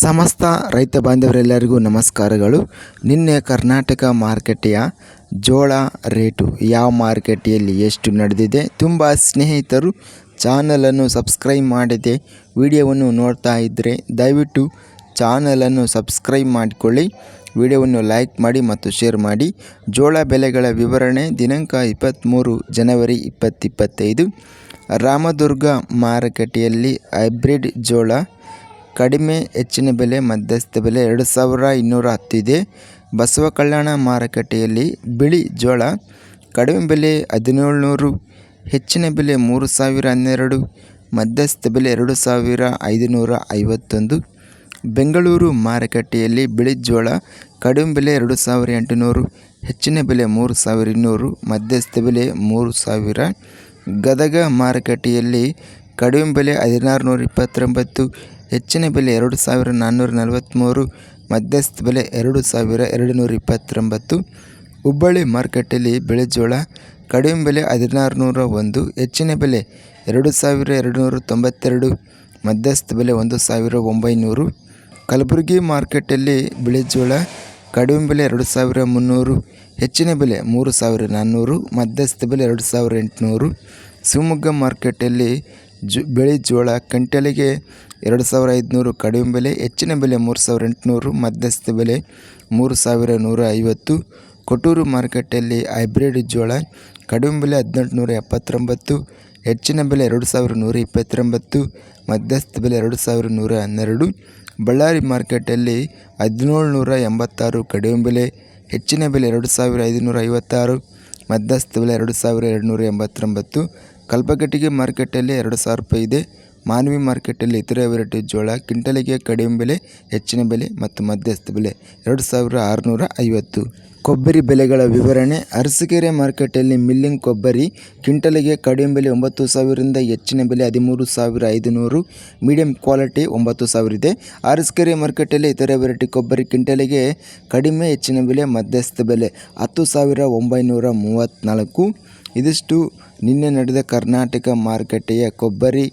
ಸಮಸ್ತ ರೈತ ಬಾಂಧವರೆಲ್ಲರಿಗೂ ನಮಸ್ಕಾರಗಳು. ನಿನ್ನೆ ಕರ್ನಾಟಕ ಮಾರುಕಟ್ಟೆಯ ಜೋಳ ರೇಟು ಯಾವ ಮಾರುಕಟ್ಟೆಯಲ್ಲಿ ಎಷ್ಟು ನಡೆದಿದೆ ತುಂಬ ಸ್ನೇಹಿತರು ಚಾನಲನ್ನು ಸಬ್ಸ್ಕ್ರೈಬ್ ಮಾಡದೆ ವಿಡಿಯೋವನ್ನು ನೋಡ್ತಾ ಇದ್ದರೆ ದಯವಿಟ್ಟು ಚಾನಲನ್ನು ಸಬ್ಸ್ಕ್ರೈಬ್ ಮಾಡಿಕೊಳ್ಳಿ. ವಿಡಿಯೋವನ್ನು ಲೈಕ್ ಮಾಡಿ ಮತ್ತು ಶೇರ್ ಮಾಡಿ. ಜೋಳ ಬೆಲೆಗಳ ವಿವರಣೆ ದಿನಾಂಕ ಇಪ್ಪತ್ತ್ಮೂರು ಜನವರಿ ಇಪ್ಪತ್ತಿಪ್ಪತ್ತೈದು ರಾಮದುರ್ಗ ಮಾರುಕಟ್ಟೆಯಲ್ಲಿ ಹೈಬ್ರಿಡ್ ಜೋಳ ಕಡಿಮೆ ಹೆಚ್ಚಿನ ಬೆಲೆ, ಮಧ್ಯಸ್ಥ ಬೆಲೆ ಎರಡು ಸಾವಿರ ಇನ್ನೂರ ಹತ್ತು ಇದೆ. ಬಸವ ಕಲ್ಯಾಣ ಮಾರುಕಟ್ಟೆಯಲ್ಲಿ ಬಿಳಿ ಜೋಳ ಕಡಿಮೆ ಬೆಲೆ ಹದಿನೇಳುನೂರು ಹೆಚ್ಚಿನ ಬೆಲೆ ಮೂರು ಸಾವಿರ ಹನ್ನೆರಡು, ಮಧ್ಯಸ್ಥ ಬೆಲೆ ಎರಡು ಸಾವಿರ ಐದುನೂರ ಐವತ್ತೊಂದು. ಬೆಂಗಳೂರು ಮಾರುಕಟ್ಟೆಯಲ್ಲಿ ಬಿಳಿ ಜೋಳ ಕಡಿಮೆ ಬೆಲೆ ಎರಡು ಸಾವಿರ ಎಂಟುನೂರು, ಹೆಚ್ಚಿನ ಬೆಲೆ ಮೂರು ಸಾವಿರ ಇನ್ನೂರು, ಮಧ್ಯಸ್ಥ ಬೆಲೆ ಮೂರು ಸಾವಿರ. ಗದಗ ಮಾರುಕಟ್ಟೆಯಲ್ಲಿ ಕಡಿಮೆ ಬೆಲೆ ಹದಿನಾರು ನೂರ ಇಪ್ಪತ್ತೊಂಬತ್ತು ಹೆಚ್ಚಿನ ಬೆಲೆ ಎರಡು ಸಾವಿರ ನಾನ್ನೂರ ನಲವತ್ತ್ಮೂರು ಮಧ್ಯಸ್ಥ ಬೆಲೆ ಎರಡು ಸಾವಿರ ಎರಡು ನೂರ ಇಪ್ಪತ್ತೊಂಬತ್ತು ಹುಬ್ಬಳ್ಳಿ ಮಾರುಕಟ್ಟೆಯಲ್ಲಿ ಬೆಳೆಜೋಳ ಕಡಿಮೆ ಬೆಲೆ ಹದಿನಾರು ನೂರ ಒಂದು ಹೆಚ್ಚಿನ ಬೆಲೆ ಎರಡು ಸಾವಿರ ಎರಡು ನೂರ ತೊಂಬತ್ತೆರಡು ಮಧ್ಯಸ್ಥ ಬೆಲೆ ಒಂದು ಸಾವಿರ ಒಂಬೈನೂರು ಕಲಬುರಗಿ ಮಾರ್ಕೆಟಲ್ಲಿ ಬಿಳಿಜೋಳ ಕಡಿಮೆ ಬೆಲೆ ಎರಡು ಸಾವಿರ ಮುನ್ನೂರು ಹೆಚ್ಚಿನ ಬೆಲೆ ಮೂರು ಸಾವಿರ ನಾನ್ನೂರು ಮಧ್ಯಸ್ಥ ಬೆಲೆ ಎರಡು ಸಾವಿರ ಎಂಟುನೂರು ಶಿವಮೊಗ್ಗ ಮಾರ್ಕೆಟಲ್ಲಿ ಜು, ಬಿಳಿ ಜೋಳ ಕಂಟಲಿಗೆ ಎರಡು ಸಾವಿರ ಐದುನೂರು, ಕಡಿಮೆ ಬೆಲೆ, ಹೆಚ್ಚಿನ ಬೆಲೆ ಮೂರು ಸಾವಿರ ಎಂಟುನೂರು, ಮಧ್ಯಸ್ಥ ಬೆಲೆ ಮೂರು ಸಾವಿರ ನೂರ ಐವತ್ತು. ಕೊಟ್ಟೂರು ಮಾರುಕಟ್ಟೆಯಲ್ಲಿ ಹೈಬ್ರಿಡ್ ಜೋಳ ಕಡಿಮೆ ಬೆಲೆ ಹದಿನೆಂಟು ನೂರ ಎಪ್ಪತ್ತೊಂಬತ್ತು, ಹೆಚ್ಚಿನ ಬೆಲೆ ಎರಡು ಸಾವಿರ ನೂರ ಇಪ್ಪತ್ತೊಂಬತ್ತು, ಮಧ್ಯಸ್ಥ ಬೆಲೆ ಎರಡು ಸಾವಿರ ನೂರ ಹನ್ನೆರಡು. ಬಳ್ಳಾರಿ ಮಾರ್ಕೆಟಲ್ಲಿ ಹದಿನೇಳು ನೂರ ಎಂಬತ್ತಾರು, ಕಡಿಮೆ ಬೆಲೆ, ಹೆಚ್ಚಿನ ಬೆಲೆ ಎರಡು ಸಾವಿರ ಐದುನೂರ ಐವತ್ತಾರು, ಮಧ್ಯಸ್ಥ ಬೆಲೆ ಎರಡು ಸಾವಿರ ಎರಡು ನೂರ ಎಂಬತ್ತೊಂಬತ್ತು ಕಲ್ಪಕಟ್ಟಿಗೆ ಮಾರ್ಕೆಟಲ್ಲಿ ಎರಡು ಸಾವಿರ ರೂಪಾಯಿ ಇದೆ. ಮಾನ್ವಿ ಮಾರ್ಕೆಟಲ್ಲಿ ಇತರೆ ವೆರೈಟಿ ಜೋಳ ಕ್ವಿಂಟಲಿಗೆ ಕಡಿಮೆ ಬೆಲೆ, ಹೆಚ್ಚಿನ ಬೆಲೆ ಮತ್ತು ಮಧ್ಯಸ್ಥ ಬೆಲೆ ಎರಡು ಸಾವಿರ ಆರುನೂರ ಐವತ್ತು. ಕೊಬ್ಬರಿ ಬೆಲೆಗಳ ವಿವರಣೆ. ಅರಸೀಕೆರೆ ಮಾರ್ಕೆಟಲ್ಲಿ ಮಿಲ್ಲಿಂಗ್ ಕೊಬ್ಬರಿ ಕ್ವಿಂಟಲಿಗೆ ಕಡಿಮೆ ಬೆಲೆ ಒಂಬತ್ತು ಸಾವಿರದಿಂದ ಹೆಚ್ಚಿನ ಬೆಲೆ ಹದಿಮೂರು ಸಾವಿರ ಐದುನೂರು. ಮೀಡಿಯಂ ಕ್ವಾಲಿಟಿ ಒಂಬತ್ತು ಸಾವಿರ ಇದೆ. ಅರಸೀಕೆರೆ ಮಾರ್ಕೆಟಲ್ಲಿ ಇತರೆ ವೆರೈಟಿ ಕೊಬ್ಬರಿ ಕ್ವಿಂಟಲಿಗೆ ಕಡಿಮೆ, ಹೆಚ್ಚಿನ ಬೆಲೆ, ಮಧ್ಯಸ್ಥ ಬೆಲೆ ಹತ್ತು ಸಾವಿರ ಒಂಬೈನೂರ ಮೂವತ್ತ್ನಾಲ್ಕು. ಇದಿಷ್ಟು. ನಿನ್ನೆ ನಡೆದ ಕರ್ನಾಟಕ ಮಾರುಕಟ್ಟೆಯ ಕೊಬ್ಬರಿ